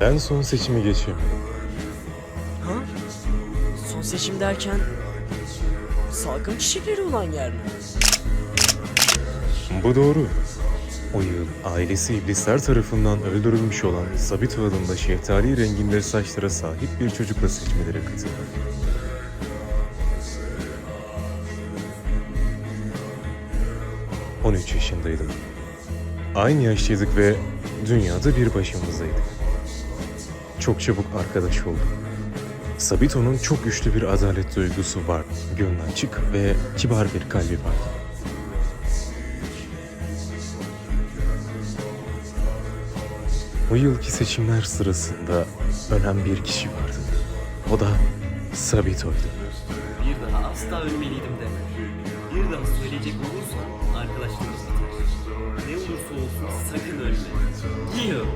Ben son seçimi geçemedim. Ha? Son seçim derken... Salkım çiçekleri olan yer mi? Bu doğru. O yıl ailesi iblisler tarafından öldürülmüş olan Sabito adında şeftali renginde saçlara sahip bir çocukla seçmelere katıldı. ...13 yaşındaydım. Aynı yaştaydık ve dünyada bir başımızdaydık. Çok çabuk arkadaş olduk. Sabito'nun çok güçlü bir adalet duygusu var. Gönlü açık ve kibar bir kalbi vardı. O yılki seçimler sırasında ölen bir kişi vardı. O da Sabito'ydu. Bir daha asla ölmeliydim deme. Bir daha söyleyecek olursan arkadaşlarımız biter. Ne olursa olsun sakın ölme. Yiyor.